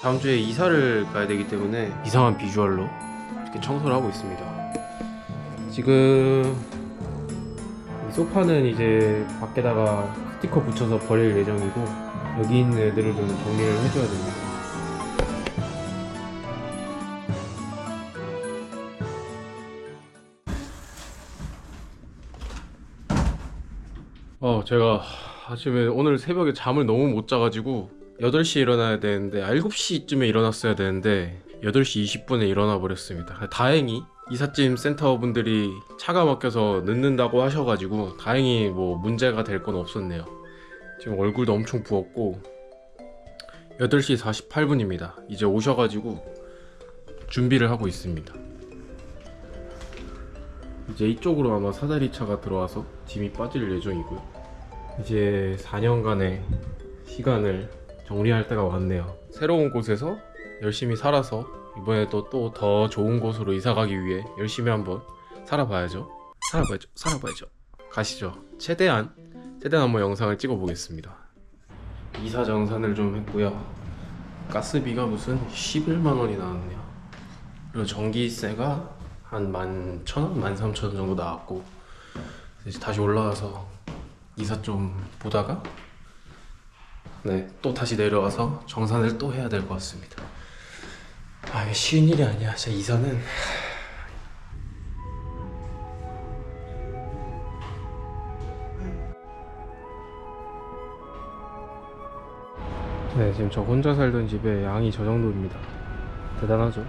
다음 주에 이사를 가야 되기 때문에 이상한 비주얼로 이렇게 청소를 하고 있습니다. 지금 이 소파는 이제 밖에다가 스티커 붙여서 버릴 예정이고 여기 있는 애들을 좀 정리를 해줘야 됩니다. 어, 제가 아침에 오늘 새벽에 잠을 너무 못 자가지고 8시에 일어나야 되는데 7시쯤에 일어났어야 되는데 8시 20분에 일어나 버렸습니다. 다행히 이삿짐 센터 분들이 차가 막혀서 늦는다고 하셔가지고 다행히 뭐 문제가 될 건 없었네요. 지금 얼굴도 엄청 부었고 8시 48분입니다. 이제 오셔가지고 준비를 하고 있습니다. 이제 이쪽으로 아마 사다리 차가 들어와서 짐이 빠질 예정이고요. 이제 4년간의 시간을 정리할 때가 왔네요. 새로운 곳에서 열심히 살아서 이번에도 또 더 좋은 곳으로 이사 가기 위해 열심히 한번 살아봐야죠. 살아봐야죠. 살아봐야죠. 가시죠. 최대한 최대한 한번 영상을 찍어 보겠습니다. 이사 정산을 좀 했고요. 가스비가 무슨 11만 원이 나왔네요. 그리고 전기세가 한 11,000원, 13,000원 정도 나왔고 다시 올라와서 이사 좀 보다가 네, 또 다시 내려와서 정산을 또 해야 될 것 같습니다. 아, 이게 쉬운 일이 아니야. 진짜 이사는 네, 지금 저 혼자 살던 집에 양이 저 정도입니다. 대단하죠?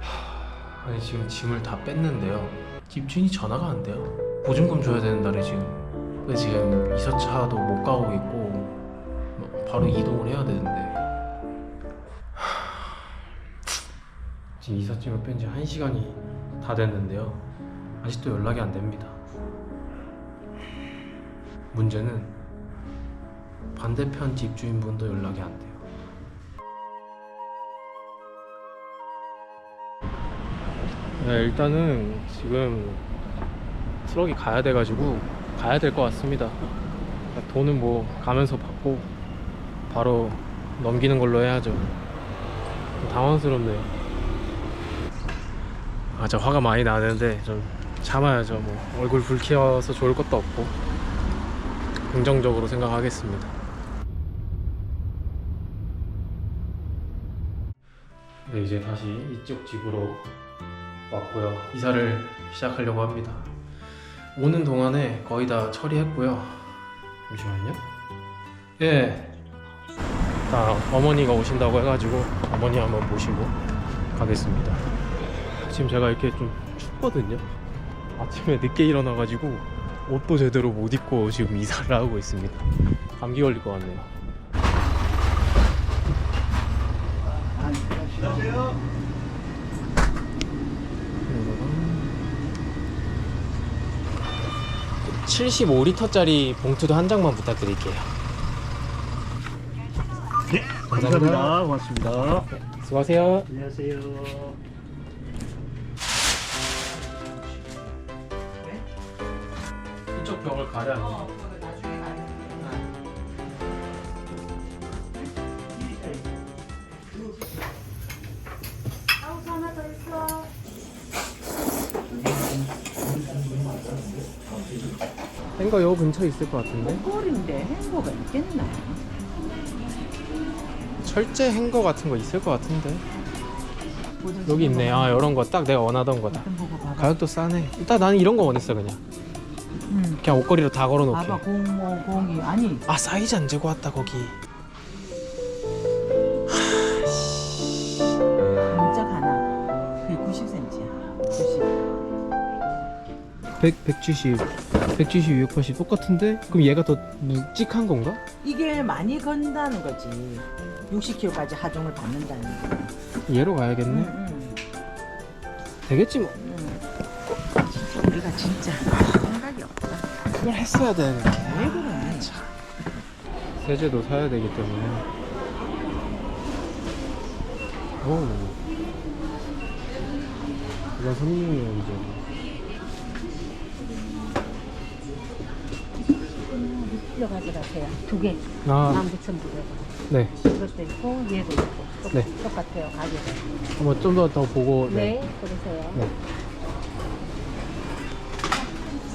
하, 아니 지금 짐을 다 뺐는데요. 집주인이 전화가 안 돼요. 보증금 줘야 되는 날에 지금. 근데 지금 이사차도 못 가고 있고 뭐 바로 이동을 해야 되는데 하, 지금 이삿짐을 뺀지 1시간이 다 됐는데요. 아직도 연락이 안 됩니다. 문제는 반대편 집주인분도 연락이 안 돼요. 네, 일단은 지금 트럭이 가야 돼가지고 가야 될 것 같습니다. 돈은 뭐 가면서 받고 바로 넘기는 걸로 해야죠. 좀 당황스럽네요. 아, 저 화가 많이 나는데 좀 참아야죠. 뭐 얼굴 붉혀서 좋을 것도 없고 긍정적으로 생각하겠습니다. 네, 이제 다시 이쪽 집으로 왔고요. 이사를 시작하려고 합니다. 오는 동안에 거의 다 처리했고요. 잠시만요. 예. 다 어머니가 오신다고 해가지고 어머니 한번 모시고 가겠습니다. 지금 제가 이렇게 좀 춥거든요. 아침에 늦게 일어나가지고 옷도 제대로 못 입고 지금 이사를 하고 있습니다. 감기 걸릴 것 같네요. 음. 75리터짜리 봉투도 한 장만 부탁드릴게요. 네, 감사합니다. 고맙습니다. 수고하세요. 안녕하세요. 이쪽 벽을 가려. 행거 요 근처에 있을 것 같은데? 꼴인데 행보가 있겠나? 철제 행거 같은 거 있을 것 같은데? 여기 있네. 아 이런 거 딱 내가 원하던 거다. 가격도 싸네. 일단 나는 이런 거 원했어 그냥. 응. 그냥 옷걸이로 다 걸어놓게. 봐봐 0502 아니 아 사이즈 안 재고 왔다 거기. 100, 170, 170, 280 똑같은데? 그럼 얘가 더 묵직한 건가? 이게 많이 건다는 거지. 60kg까지 하중을 받는다는 거. 얘로 가야겠네. 응, 응, 되겠지 뭐. 우리가 진짜 생각이 없다. 이걸 했어야 되는데. 왜 그러니? 세제도 사야 되기 때문에. 오. 이건 손님이에요 이제. 1kg 가져가세요. 두 개. 아, 19,900원. 네. 이것도 있고 얘도 있고 똑, 네. 똑같아요 가격은. 한번 좀 더 더 보고. 네. 그러세요. 네.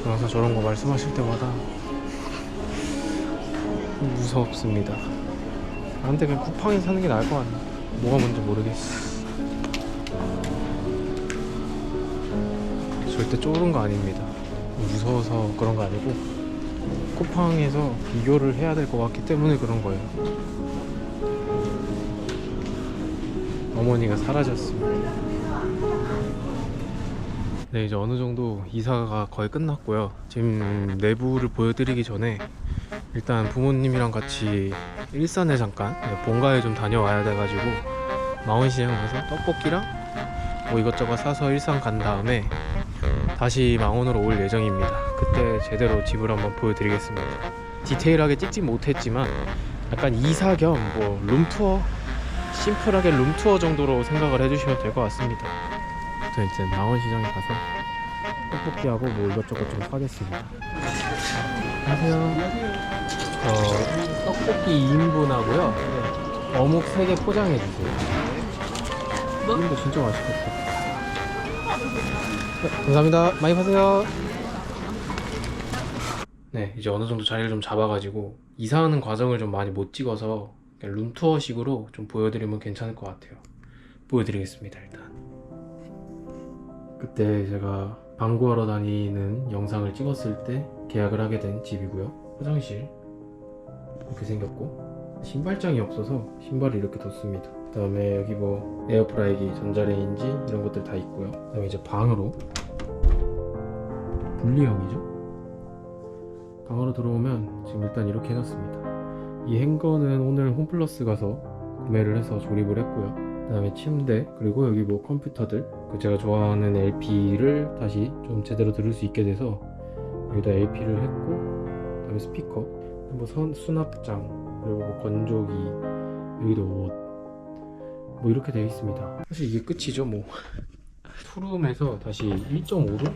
항상 저런 거 말씀하실 때마다 무섭습니다. 나한테 그냥 쿠팡에 사는 게 나을 것 같네. 뭐가 뭔지 모르겠어. 절대 쫄은 거 아닙니다. 무서워서 그런 거 아니고 쿠팡에서 비교를 해야 될 것 같기 때문에 그런 거예요. 어머니가 사라졌습니다. 네 이제 어느 정도 이사가 거의 끝났고요 지금 내부를 보여드리기 전에 일단 부모님이랑 같이 일산에 잠깐 네, 본가에 좀 다녀와야 돼가지고 망원시장 가서 떡볶이랑 뭐 이것저것 사서 일산 간 다음에 다시 망원으로 올 예정입니다 그때 제대로 집을 한번 보여드리겠습니다 디테일하게 찍지 못했지만 약간 이사 겸 뭐 룸투어 심플하게 룸투어 정도로 생각을 해주시면 될 것 같습니다 저 이제 망원시장에 가서 떡볶이하고 뭐 이것저것 좀 사겠습니다. 안녕하세요. 어, 떡볶이 2인분하고요. 어묵 3개 포장해 주세요. 이거 진짜 맛있겠다. 네, 감사합니다. 많이 파세요. 네, 이제 어느 정도 자리를 좀 잡아가지고 이사하는 과정을 좀 많이 못 찍어서 룸투어식으로 좀 보여드리면 괜찮을 것 같아요. 보여드리겠습니다, 일단. 그때 제가 방구하러 다니는 영상을 찍었을 때 계약을 하게 된 집이고요. 화장실 이렇게 생겼고 신발장이 없어서 신발을 이렇게 뒀습니다. 그 다음에 여기 뭐 에어프라이기, 전자레인지 이런 것들 다 있고요. 그 다음에 이제 방으로 분리형이죠. 방으로 들어오면 지금 일단 이렇게 해놨습니다. 이 행거는 오늘 홈플러스 가서 구매를 해서 조립을 했고요. 그 다음에 침대 그리고 여기 뭐 컴퓨터들 그 제가 좋아하는 LP를 다시 좀 제대로 들을 수 있게 돼서 여기다 LP를 했고 그 다음에 스피커 뭐 선, 수납장 그리고 뭐 건조기 여기도 옷 뭐 이렇게 되어 있습니다. 사실 이게 끝이죠 뭐. 투룸에서 다시 1.5룸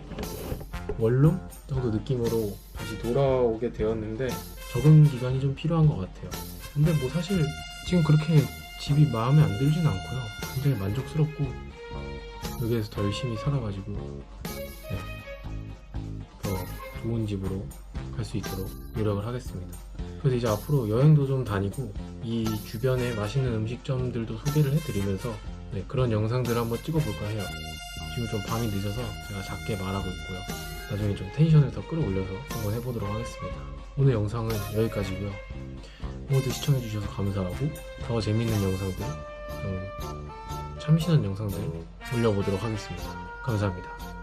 원룸 정도 느낌으로 다시 돌아오게 되었는데 적응 기간이 좀 필요한 것 같아요. 근데 뭐 사실 지금 그렇게 집이 마음에 안 들진 않고요. 굉장히 만족스럽고 여기에서 더 열심히 살아가지고 네, 더 좋은 집으로 갈 수 있도록 노력을 하겠습니다. 그래서 이제 앞으로 여행도 좀 다니고 이 주변에 맛있는 음식점들도 소개를 해드리면서 네, 그런 영상들을 한번 찍어볼까 해요. 지금 좀 밤이 늦어서 제가 작게 말하고 있고요. 나중에 좀 텐션을 더 끌어올려서 한번 해보도록 하겠습니다. 오늘 영상은 여기까지고요. 모두 시청해주셔서 감사하고 더 재밌는 영상들, 좀 참신한 영상들 올려보도록 하겠습니다. 감사합니다.